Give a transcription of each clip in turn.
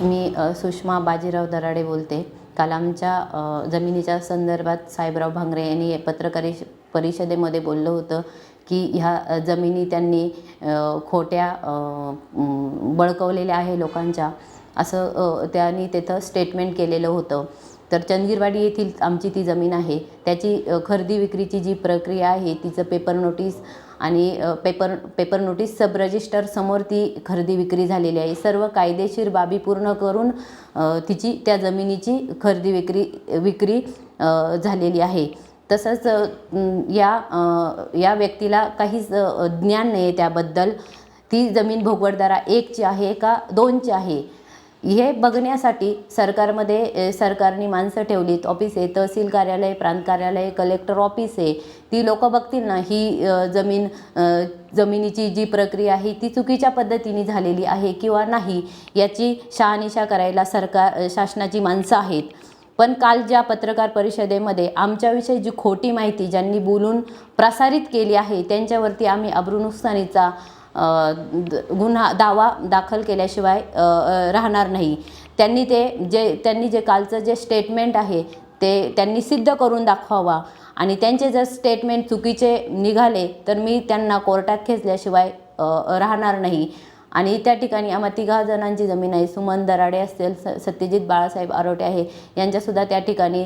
मी सुषमा बाजीराव दराडे बोलते. काल आमच्या जमिनीच्या संदर्भात साहेबराव भांगरे यांनी पत्रकारी परिषदेमध्ये बोललं होतं की ह्या जमिनी त्यांनी खोट्या बळकवलेल्या आहे लोकांच्या. असं त्यांनी तिथं स्टेटमेंट केलेलं होतं. तर चंदगीरवाडी येथील आमची ती जमीन आहे. त्याची खरेदी विक्रीची जी प्रक्रिया आहे तिचं पेपर नोटीस आणि paper paper notice sub registrar समोर ती खरेदी विक्री झालेली आहे. सर्व कायदेशीर बाबी पूर्ण करून तिची त्या जमिनीची खरेदी विक्री विक्री झालेली आहे. तसंच या या व्यक्तीला काहीच ज्ञान नाही आहे त्याबद्दल. ती जमीन भोगवडदारा एकची आहे का दोनची आहे? हे बघण्यासाठी सरकारमध्ये सरकारने माणसं ठेवलीत ऑफिस आहे तहसील कार्यालय प्रांत कार्यालय कलेक्टर ऑफिस. आहे ती लोक बघतील ना ही जमीन जमिनीची जी प्रक्रिया आहे ती चुकीच्या पद्धतीने झालेली आहे किंवा नाही याची शहानिशा करायला सरकार शासनाची माणसं आहेत. पण काल ज्या पत्रकार परिषदेमध्ये आमच्याविषयी जी खोटी माहिती ज्यांनी बोलून प्रसारित केली आहे त्यांच्यावरती आम्ही अब्रुनुकसानीचा गुन्हा दावा दाखल केल्याशिवाय राहणार नाही. त्यांनी ते जे त्यांनी जे कालचं जे स्टेटमेंट आहे ते त्यांनी सिद्ध करून दाखवावा. आणि त्यांचे जर स्टेटमेंट चुकीचे निघाले तर मी त्यांना कोर्टात खेचल्याशिवाय राहणार नाही. आणि त्या ठिकाणी आम्हा तिघा जणांची जमीन आहे. सुमन दराडे असेल स सत्यजित बाळासाहेब आरोटे आहे यांच्यासुद्धा त्या ठिकाणी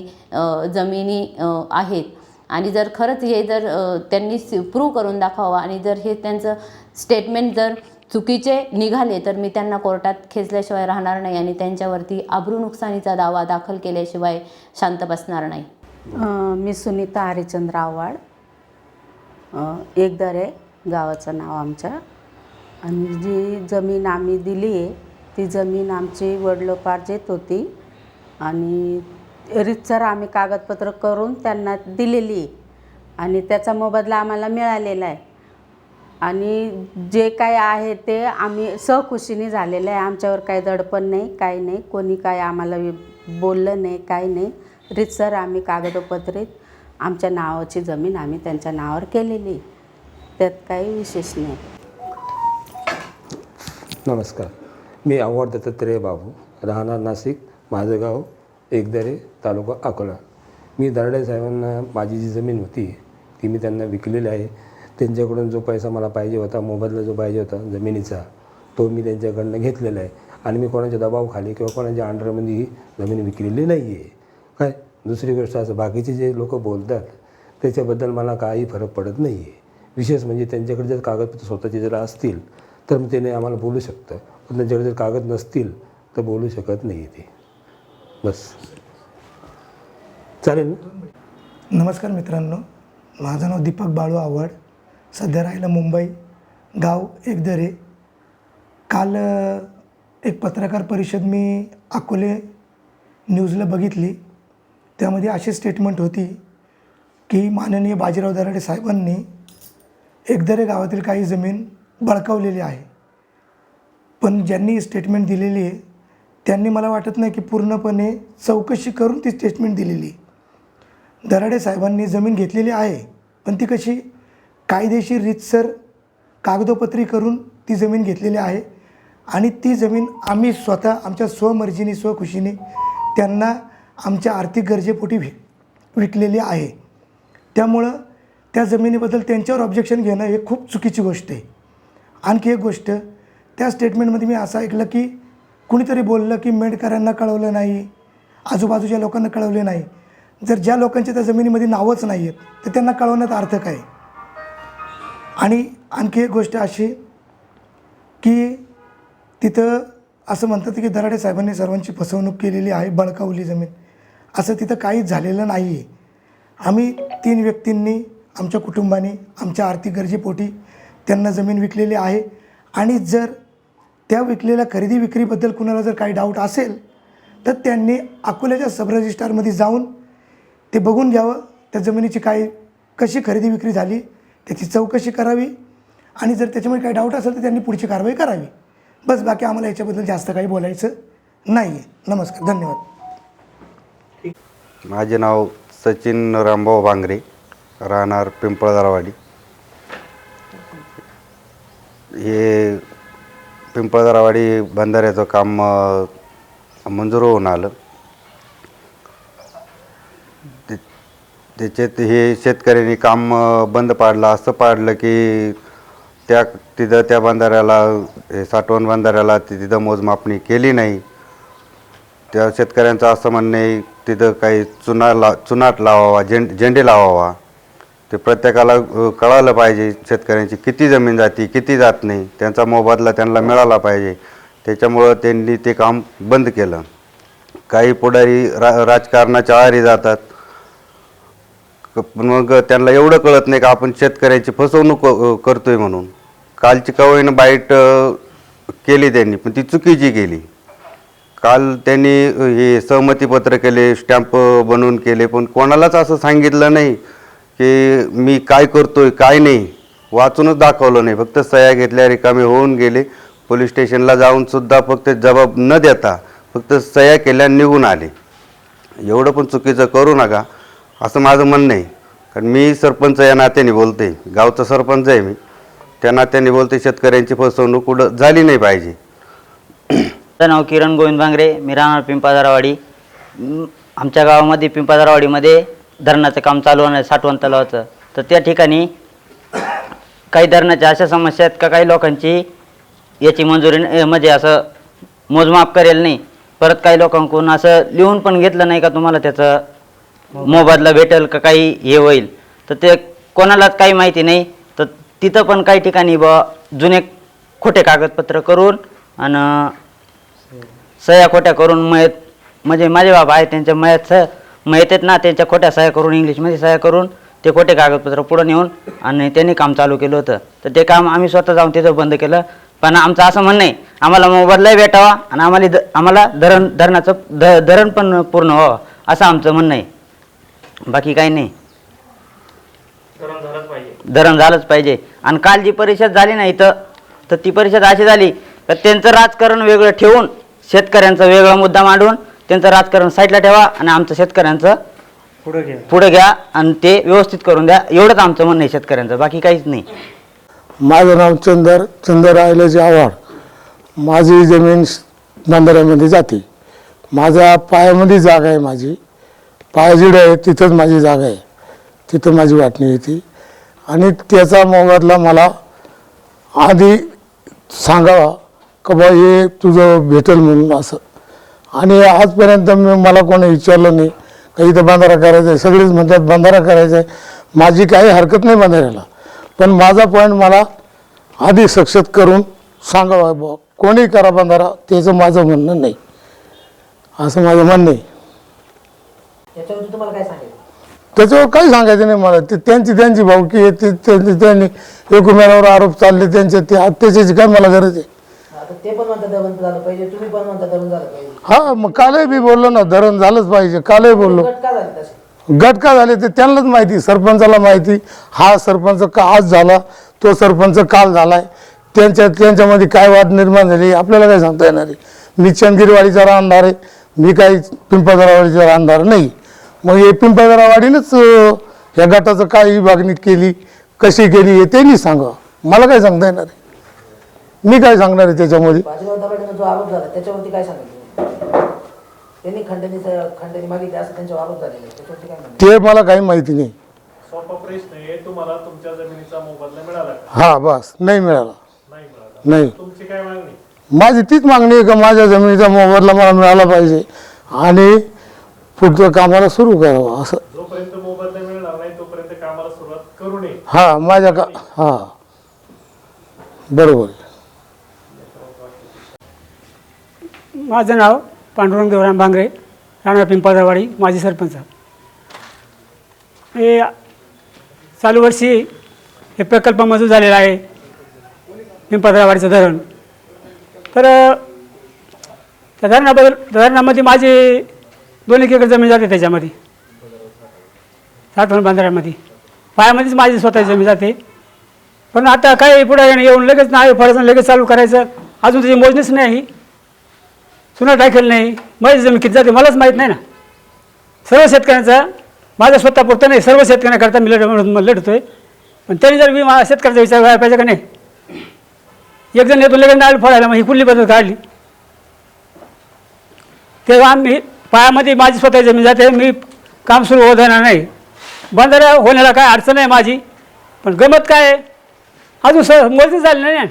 जमिनी आहेत. आणि जर खरंच हे जर त्यांनी प्रूव्ह करून दाखवावं आणि जर हे त्यांचं स्टेटमेंट जर चुकीचे निघाले तर मी त्यांना कोर्टात खेचल्याशिवाय राहणार नाही आणि त्यांच्यावरती आब्रू नुकसानीचा दावा दाखल केल्याशिवाय शांत बसणार नाही. मी सुनीता हरिचंद्र आव्हाड. एकदरे गावाचं नाव आमच्या. आणि जी जमीन आम्ही दिली आहे ती जमीन आमची वडिलोपार्जित होती. आणि रितसर आम्ही कागदपत्र करून त्यांना दिलेली आणि त्याचा मोबदला आम्हाला मिळालेला आहे. आणि जे काय आहे ते आम्ही सहखुशीने झालेलं आहे. आमच्यावर काही दडपण नाही काही नाही. कोणी काय आम्हाला वि- बोललं नाही काही नाही. रितसर आम्ही कागदपत्रे आमच्या नावाची जमीन आम्ही त्यांच्या नावावर केलेली आहे. त्यात काही विशेष नाही. नमस्कार. मी आव्हाड दत्तात्रेय बाबू. राहणार नाशिक माझं गाव एकदरे तालुका अकोला. मी दराडे साहेबांना माझी जी जमीन होती ती मी त्यांना विकलेली आहे. त्यांच्याकडून जो पैसा मला पाहिजे होता मोबदला जो पाहिजे होता जमिनीचा तो मी त्यांच्याकडनं घेतलेला आहे. आणि मी कोणाच्या दबावखाली किंवा कोणाच्या अंडरमध्ये ही जमीन विकलेली नाही आहे काय? दुसरी गोष्ट असं बाकीचे जे लोक बोलतात त्याच्याबद्दल मला काही फरक पडत नाही आहे विशेष म्हणजे त्यांच्याकडे जर कागदपत्र स्वतःचे जर असतील तर मग त्याने आम्हाला बोलू शकतं. पण त्यांच्याकडे जर कागद नसतील तर बोलू शकत नाही ते. बस. चालेल ना? नमस्कार मित्रांनो. माझं नाव दीपक बाळू आव्हाड. सध्या राहिलं मुंबई गाव एकदरे. काल अ, एक पत्रकार परिषद मी अकोले न्यूजला बघितली. त्यामध्ये अशी स्टेटमेंट होती की माननीय बाजीराव दराडे साहेबांनी एकदरे गावातील काही जमीन बळकावलेली आहे. पण ज्यांनी स्टेटमेंट दिलेली आहे त्यांनी मला वाटत नाही की पूर्णपणे चौकशी करून ती स्टेटमेंट दिलेली. दराडे साहेबांनी जमीन घेतलेली आहे पण ती कशी? कायदेशीर रीतसर कागदोपत्री करून ती जमीन घेतलेली आहे आणि ती जमीन आम्ही स्वतः आमच्या स्वमर्जीने स्वखुशीने त्यांना आमच्या आर्थिक गरजेपोटी वि विकलेली आहे. त्यामुळं त्या जमिनीबद्दल त्यांच्यावर ऑब्जेक्शन घेणं हे खूप चुकीची गोष्ट आहे. आणखी एक गोष्ट त्या स्टेटमेंटमध्ये मी असं ऐकलं की कुणीतरी बोललं की मेडकरांना कळवलं नाही आजूबाजूच्या लोकांना कळवले नाही. जर ज्या लोकांच्या त्या जमिनीमध्ये नावच नाही आहेत तर त्यांना कळवण्यात अर्थ काय? आणि आणखी एक गोष्ट अशी की तिथं असं म्हणतात की दराडे साहेबांनी सर्वांची फसवणूक केलेली आहे बळकावली जमीन. असं तिथं काहीच झालेलं नाही आहे आम्ही तीन व्यक्तींनी आमच्या कुटुंबाने आमच्या आर्थिक गरजेपोटी त्यांना जमीन विकलेली आहे. आणि जर त्या विकलेल्या खरेदी विक्रीबद्दल कुणाला जर काही डाऊट असेल तर त्यांनी अकोल्याच्या सब रजिस्टारमध्ये जाऊन ते बघून घ्यावं. त्या जमिनीची काय कशी खरेदी विक्री झाली त्याची चौकशी करावी. आणि जर त्याच्यामध्ये काही डाऊट असेल तर त्यांनी पुढची कारवाई करावी. बस बाकी आम्हाला याच्याबद्दल जास्त काही बोलायचं नाही आहे नमस्कार धन्यवाद. माझे नाव सचिन रामभाऊ भांगरे राहणार पिंपळदारवाडी हे पिंपळदरावाडी बंधाऱ्याचं काम मंजूर होऊन आलं. ते- त्याच्यात हे शेतकऱ्यांनी काम बंद पाडलं. असं पाडलं की त्या तिथं त्या बंधाऱ्याला हे साठवण बंधाऱ्याला ति- तिथं मोजमापणी केली नाही. त्या शेतकऱ्यांचं असं म्हणणं आहे तिथं काही चुना ला चुनाट लावावा झेंड झेंडे लावावा. ते प्रत्येकाला कळालं पाहिजे शेतकऱ्यांची किती जमीन जाती किती जात नाही. त्यांचा मोबदला त्यांना मिळाला पाहिजे. त्याच्यामुळं त्यांनी ते काम बंद केलं. काही पुढारी रा राजकारणाच्या आहारी जातात. पण मग त्यांना एवढं कळत नाही का आपण शेतकऱ्याची फसवणूक करतोय म्हणून. कालची कवयीनं बाईट केली त्यांनी पण ती चुकीची केली. काल त्यांनी हे सहमतीपत्र केले स्टॅम्प बनवून केले पण कोणालाच असं सांगितलं नाही. की मी काय करतोय काय नाही वाचूनच दाखवलं नाही. फक्त सह्या घेतल्या रिकामे होऊन गेले. पोलीस स्टेशनला जाऊनसुद्धा फक्त जबाब न देता फक्त सह्या केल्या निघून आले. एवढं पण चुकीचं करू नका असं माझं म्हणणं आहे. कारण मी सरपंच या नात्याने बोलते. गावचा सरपंच आहे मी. त्या नात्याने बोलते शेतकऱ्यांची फसवणूक कुठं झाली नाही पाहिजे. माझं नाव किरण गोविंद बांगरे मी राहणार पिंपादरावाडी आमच्या गावामध्ये पिंपादरावाडीमध्ये धरणाचं काम चालू आहे साठवण तलावाचं. तर त्या ठिकाणी काही धरणाच्या अशा समस्या आहेत का काही लोकांची याची मंजुरी म्हणजे असं मोजमाप करेल नाही. परत काही लोकांकडून असं लिहून पण घेतलं नाही का तुम्हाला त्याचं मोबदला भेटेल का काही हे होईल. तर ते कोणालाच काही माहिती नाही. तर तिथं पण काही ठिकाणी ब जुने खोटे कागदपत्र करून आणि सह्या खोट्या करून मयत म्हणजे माझे बाबा आहे त्यांच्या मयत सह मयत आहेत ना त्यांच्या खोट्या सह्या करून इंग्लिशमध्ये सह्या करून ते खोटे कागदपत्र पुढं नेऊन आणि त्यांनी काम चालू केलं होतं. तर ते काम आम्ही स्वतः जाऊन तिथं बंद केलं. पण आमचं असं म्हणणं आहे आम्हाला मोबदलाही भेटावा आणि आम्हाला द आम्हाला धरण धरणाचं ध धरण पण पूर्ण व्हावं असं आमचं म्हणणं आहे. बाकी काही नाही. धरण झालंच पाहिजे. आणि काल जी परिषद झाली ना इथं तर ती परिषद अशी झाली तर त्यांचं राजकारण वेगळं ठेवून शेतकऱ्यांचा वेगळा मुद्दा मांडून त्यांचं राजकारण साईडला ठेवा आणि आमचं शेतकऱ्यांचं पुढे घ्या. पुढे घ्या आणि ते व्यवस्थित करून द्या. एवढंच आमचं म्हणणं आहे शेतकऱ्यांचं. बाकी काहीच नाही. माझं नाव चंदर चंदर आयल्याचे आव्हाड. माझी जमीन बंधाऱ्यामध्ये जाते. माझ्या पायामध्ये जागा आहे माझी. पायाजिड आहे तिथंच माझी जागा आहे. तिथं माझी वाटणी येते आणि त्याचा मोबदला मला आधी सांगावा का बा हे तुझं भेटेल म्हणून असं. आणि आजपर्यंत मी मला कोणी विचारलं नाही. का इथं बंधारा करायचा आहे सगळेच म्हणतात बंधारा करायचा आहे माझी काही हरकत नाही बंधाऱ्याला. पण माझा पॉईंट मला आधी सक्षत करून सांगावा बुवा कोणी करा बंधारा? त्याचं माझं म्हणणं नाही. असं माझं म्हणणं आहे. त्याच्यावर काही सांगायचं नाही मला. ते त्यांची त्यांची भावकी आहे ते त्यांची त्यांनी एकमेकावर आरोप चालले त्यांचे ते त्याच्याची काय मला गरज आहे? ते पण म्हणतात धरण झालं पाहिजे तुम्ही पण म्हणता धरण झालं पाहिजे. हा मग कालही बी बोललो ना धरण झालंच पाहिजे कालही बोललो. गट का झाले तसे. गट का झाले ते त्यांनाच माहिती सरपंचाला माहिती. हा सरपंच का आज झाला तो सरपंच काल झालाय. त्यांच्या त्यांच्यामध्ये काय वाद निर्माण झाली आपल्याला काय सांगता येणार आहे? मी चंदगिरीवाडीचा राहणार आहे मी काही पिंपळदरावाडीचा राहणार नाही. मग हे पिंपळदरावाडीनंच अं, या गटाचं काय विभागणी केली कशी केली हे त्यांनी सांगावं मला काय सांगता येणार आहे? मी काय सांगणार आहे त्याच्यामध्ये? बाजीराव दबाडेनं जो आरोप झाला त्याच्यावरती काय सांगितलं त्यांनी खंडणी खंडणी मागितली असं त्यांच्यावर आरोप झालेले आहे. त्याच्यावरती काय म्हणणं ते मला काही माहिती नाही. सोपा प्रश्न आहे. तुम्हाला तुमच्या जमिनीचा मोबदला मिळाला का? हा बस. नाही मिळाला. नाही मिळाला. नाही. तुमची काय मागणी? माझी तीच मागणी आहे का माझ्या जमिनीचा मोबदला मला मिळाला पाहिजे? आणि पुढचं कामाला सुरू करावं असं. जोपर्यंत मोबदला मिळणार नाही तोपर्यंत कामाला सुरुवात करू नये. हा माझ्या का हा. बरोबर. आहे. माझं नाव पांडुरंग देवराम भांगरे राणा पिंपळदरवाडी माजी सरपंच. हे चालू वर्षी हे प्रकल्प मंजूर झालेला आहे पिंपळदरवाडीचं धरण. तर त्या धरणाबद्दल धरणामध्ये माझी दोन एक एकर जमीन जाते त्याच्यामध्ये. साठवण बांधाऱ्यामध्ये. पायामध्येच माझी स्वतःची जमीन जाते. पण आता काय पुढे येऊन लगेच नाही फळाचं लगेच चालू करायचं. अजून त्याची मोजणीच नाही. चुना टाकेल नाही? माझी जमीन किती जाते मलाच माहीत नाही ना. सर्व शेतकऱ्यांचा स्वतः पुरतं नाही सर्व शेतकऱ्यांकरता मी लढ लढतो आहे पण त्यांनी जर मी मा शेतकऱ्याचा विचार व्हायला पाहिजे का नाही? एक जण येतो लगेच नारळ फोडायला मग ही कुठली पद्धत काढली? तेव्हा आम्ही पायामध्ये माझी स्वतः जमीन जाते मी काम सुरू होत येणार नाही. बंधारा होण्याला काय अडचण आहे माझी? पण गमत काय आहे? अजून स मोजणी झाली नाही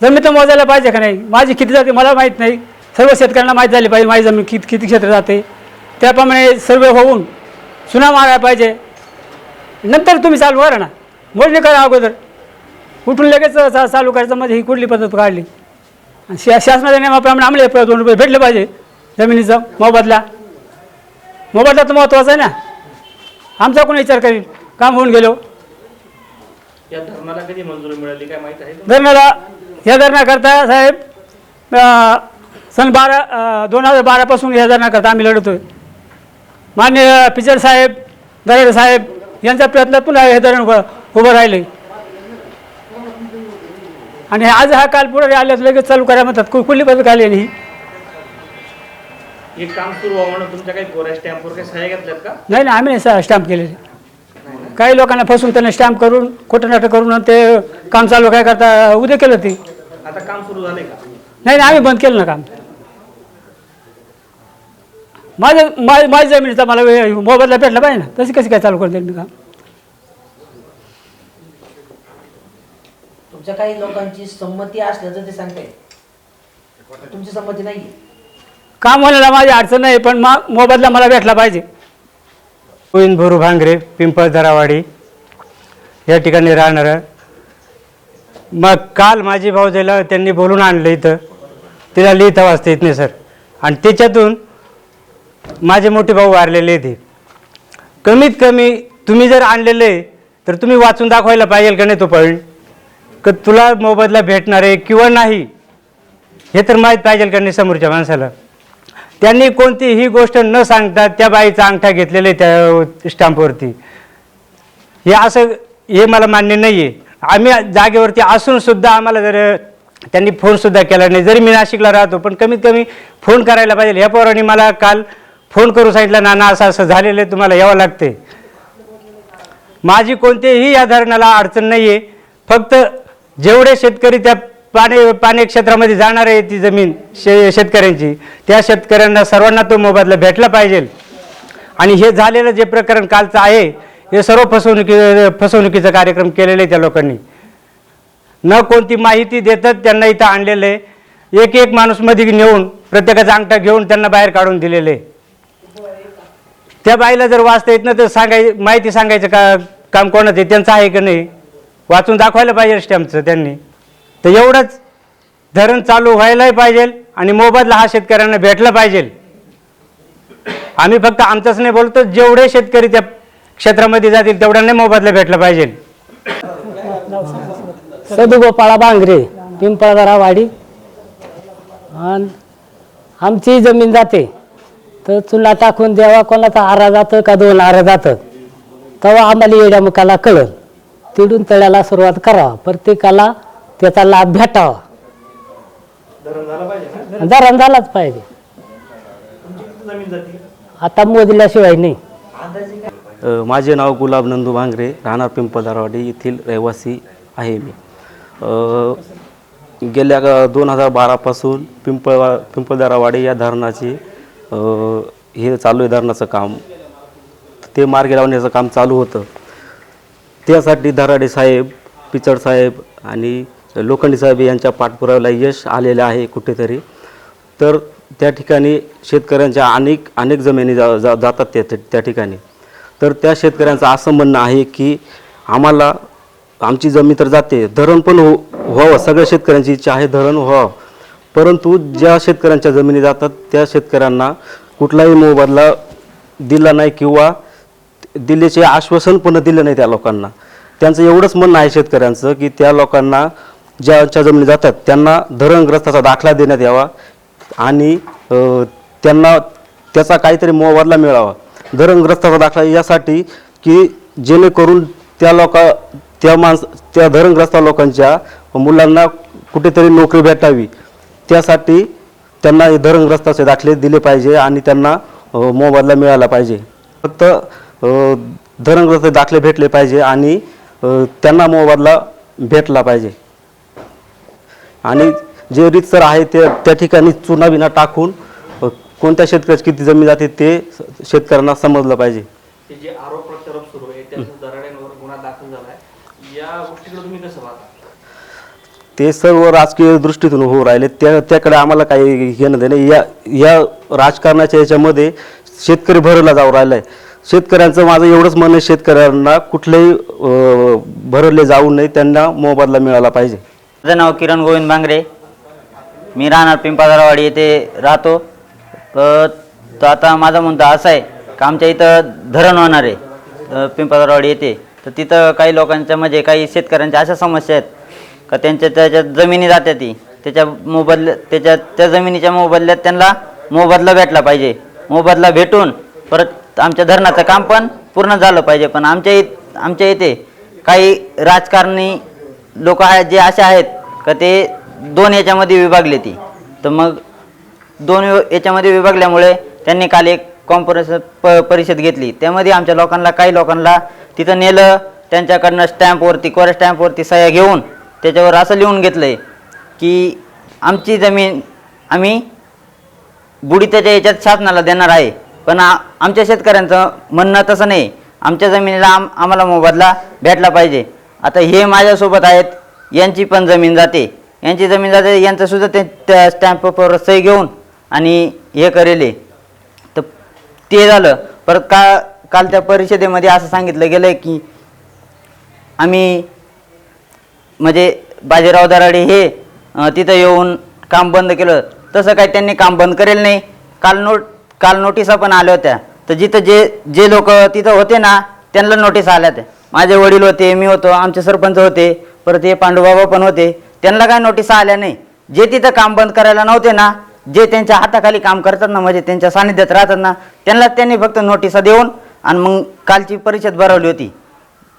जमीन तर मोजायला पाहिजे का नाही? माझी किती जाते मला माहीत नाही. सर्व शेतकऱ्यांना माहीत झाली पाहिजे माझी जमीन किती किती क्षेत्र जाते. त्याप्रमाणे सर्व होऊन चुना मारायला पाहिजे. नंतर तुम्ही चालू करा ना. मोजणी करा अगोदर. उठून लगेच चा- चालू करायचं म्हणजे ही कुठली पद्धत काढली. आणि शा शासनाच्या नियमाप्रमाणे आम्हाला दोन रुपये भेटले पाहिजे जमिनीचा मोबदला. मोबदला तर महत्त्वाचा आहे ना. आमचा कोणी विचार करील काम होऊन गेलो. या धरणाला कधी मंजुरी मिळाली काय माहीत आहे? धरणाला या धरणाकरता साहेब सन बारा दोन हजार बारापासून या धरणाकरता आम्ही लढतोय. मान्य पिचर साहेब दरेड साहेब यांच्या प्रयत्नातून हे धरण उभं उभं राहिले. आणि आज हा काल पुढे आल्यात लगेच चालू करा म्हणतात. कु- कुठली पद्धत आली नाही हे? काम सुरू व्हावं म्हणून तुमच्या काही गोऱ्या स्टॅम्पवर काही सह्या घेतल्यात का? नाही नाही आम्ही नाही स्टॅम्प केलेले. काही लोकांना फसून त्यांना स्टॅम्प करून खोटं नाटक करून ते काम चालू काय करता उद्या केलं ते. आता काम सुरू झालंय का? नाही नाही आम्ही बंद केलं ना काम. माझ्या माझ्या माझ्या जमिनीचा मला वे- मोबदला भेटला पाहिजे ना. तशी कशी काय चालू करते मी काम? तुमच्या काही लोकांची संमती असल्याचं ते सांगताय. तुमची संमती नाही काम होण्याला माझी अडचण नाही पण मा मोबदला मला भेटला पाहिजे. गोविंद भोरू भांगरे पिंपळ दरावाडी या ठिकाणी राहणारं. मग काल माझी भाऊजाईला त्यांनी बोलून आणलं इथं. तिला लिहिता वाचता येत नाही सर. आणि त्याच्यातून माझे मोठे भाऊ वारलेले ते कमीत कमी तुम्ही जर आणलेले तर तुम्ही वाचून दाखवायला पाहिजे का नाही तो पॉईंट? का तुला मोबदला भेटणार आहे किंवा नाही हे तर माहीत पाहिजे का नाही समोरच्या माणसाला? त्यांनी कोणतीही गोष्ट न सांगता त्या बाईचा अंगठा घेतलेला आहे त्या स्टॅम्पवरती. हे असं हे मला मान्य नाही आहे आम्ही जागेवरती असूनसुद्धा आम्हाला जर त्यांनी फोनसुद्धा केला नाही. जरी मी नाशिकला राहतो पण कमीत कमी फोन करायला पाहिजे. ह्या पोराने मला काल फोन करू सांगितला नाना असं असं झालेलं आहे तुम्हाला यावं लागते माझी कोणतेही या धरणाला अडचण नाही आहे फक्त जेवढे शेतकरी त्या पाणी पाणी क्षेत्रामध्ये जाणार आहे ती जमीन शे शेतकऱ्यांची त्या शेतकऱ्यांना सर्वांना तो मोबदला भेटला पाहिजे. आणि हे झालेलं जे प्रकरण कालचं आहे हे सर्व फसवणुकी फसवणुकीचा कार्यक्रम केलेलं आहे त्या लोकांनी. न कोणती माहिती देतात त्यांना इथं आणलेलं आहे. एक एक माणूसमध्ये नेऊन प्रत्येकाचा अंगठा घेऊन त्यांना बाहेर काढून दिलेलं आहे. त्या बाईला जर वाचता येत नाही तर सांगाय माहिती सांगायचं का काम कोणाचं आहे त्यांचं आहे का नाही? वाचून दाखवायला पाहिजे स्टॅम्पचं त्यांनी. तर एवढंच धरण चालू व्हायलाही पाहिजे आणि मोबदला हा शेतकऱ्यांना भेटला पाहिजे. आम्ही फक्त आमचंच नाही बोलतो जेवढे शेतकरी त्या क्षेत्रामध्ये जातील तेवढ्यांना मोबदला भेटला पाहिजे. सदुगोपाळा बांगरे पिंपळदरावाडी आणि आमची जमीन जाते. तर चुला टाकून द्यावा कोणाचा आरा जातं का दोन आरा जातं? तेव्हा आम्हाला येड्या मुखाला कळल. तिडून तळ्याला सुरुवात करावा. प्रत्येकाला त्याचा लाभ भेटावा. धरण झालाच पाहिजे. आता मोजल्याशिवाय नाही. अ, माझे नाव गुलाब नंदू भांगरे राहणार पिंपळदारवाडी येथील रहिवासी आहे मी. अ, गेल्या दोन हजार बारापासून पिंपळ पिंपळदारावाडी या धरणाची हे चालू आहे धरणाचं काम. ते मार्गे लावण्याचं काम चालू होतं. त्यासाठी धराडे साहेब पिचड साहेब आणि लोखंडी साहेब यांच्या पाठपुराव्याला यश आलेलं आहे कुठेतरी. तर त्या ठिकाणी शेतकऱ्यांच्या अनेक अनेक जमिनी जा जा जातात त्या त्या ठिकाणी. तर त्या शेतकऱ्यांचं असं म्हणणं आहे की आम्हाला आमची जमीन तर जाते धरण पण हो व्हावं. सगळ्या शेतकऱ्यांची इच्छा आहे धरण व्हावं. परंतु ज्या शेतकऱ्यांच्या जमिनी जातात त्या शेतकऱ्यांना कुठलाही मोबदला दिला नाही किंवा दिल्याचे आश्वासन पण दिलं नाही त्या लोकांना. त्यांचं एवढंच म्हणणं आहे शेतकऱ्यांचं की त्या लोकांना ज्याच्या जमिनी जातात त्यांना धरणग्रस्ताचा दाखला देण्यात यावा आणि त्यांना त्याचा काहीतरी मोबदला मिळावा. धरणग्रस्ताचा दाखला यासाठी की जेणेकरून त्या लोका त्या माणस त्या धरणग्रस्त लोकांच्या मुलांना कुठेतरी नोकरी भेटावी. त्यासाठी त्यांना धरणग्रस्ताचे दाखले दिले पाहिजे आणि त्यांना मोबदला मिळाला पाहिजे. फक्त धरणग्रस्त दाखले भेटले पाहिजे आणि त्यांना मोबदला भेटला पाहिजे. आणि जे रीतसर आहे ते त्या ठिकाणी चुनाविना टाकून कोणत्या शेतकऱ्याची किती जमीन जाते ते शेतकऱ्यांना समजलं पाहिजे. जे आरोप प्रत्यारोप सुरू आहे त्याचा दराड्यांवर गुन्हा दाखल या गोष्टीकडे तुम्ही कसं पाहता? ते सर्व राजकीय दृष्टीतून होऊ राहिले. त्या त्याकडे आम्हाला काही घेणं देणं या या राजकारणाच्या याच्यामध्ये शेतकरी भरला जाऊ राहिला आहे शेतकऱ्यांचं माझं एवढंच म्हणणं आहे शेतकऱ्यांना कुठलेही भरले जाऊ नये. त्यांना मोबदला मिळाला पाहिजे. माझं नाव किरण गोविंद भांगरे मी राहणार पिंपादरावाडी येथे राहतो. तर आता माझा म्हणतं असं आहे का आमच्या इथं धरण होणार आहे अ, येथे. तर तिथं काही लोकांच्या म्हणजे काही शेतकऱ्यांच्या अशा समस्या आहेत. का त्यांच्या त्याच्यात जमिनी जात्या ती. त्याच्या मोबदल्या त्याच्या त्या जमिनीच्या मोबदल्यात त्यांना मोबदला भेटला पाहिजे. मोबदला भेटून परत आमच्या धरणाचं काम पण पूर्ण झालं पाहिजे. पण आमच्या इथ आमच्या इथे काही राजकारणी लोक आहेत जे असे आहेत का ते दोन याच्यामध्ये विभागले ती. तर मग दोन याच्यामध्ये विभागल्यामुळे त्यांनी काल एक कॉन्फरन्स प परिषद घेतली. त्यामध्ये आमच्या लोकांना काही लोकांना तिथं नेलं त्यांच्याकडनं स्टॅम्पवरती कोऱ्या स्टॅम्पवरती सह्या घेऊन त्याच्यावर असं लिहून घेतलं आहे की आमची जमीन आम्ही बुडीत्याच्या याच्यात शासनाला देणार आहे. पण आमच्या शेतकऱ्यांचं म्हणणं तसं नाही. आमच्या जमिनीला आम आम्हाला मोबदला भेटला पाहिजे. आता हे माझ्यासोबत आहेत यांची पण जमीन जाते. यांची जमीन जाते यांचंसुद्धा ते त्या स्टॅम्प सही घेऊन आणि हे करेले. तर ते झालं. परत का काल त्या परिषदेमध्ये असं सांगितलं गेलं आहे की आम्ही म्हणजे बाजीराव दराडे हे तिथं येऊन काम बंद केलं. तसं काही त्यांनी काम बंद करेल नाही. काल नोट काल नोटिसा पण आल्या होत्या. तर जिथं जे जे लोक तिथं होते ना त्यांना नोटीस आल्या त्या. माझे वडील होते मी होतो आमचे सरपंच होते परत हे पांडुबाबा पण होते. त्यांना काय नोटिसा आल्या नाही. जे तिथं काम बंद करायला नव्हते ना जे त्यांच्या हाताखाली काम करतात ना म्हणजे त्यांच्या सानिध्यात राहतात ना त्यांना त्यांनी फक्त नोटिसा देऊन आणि मग कालची परिषद भरवली होती.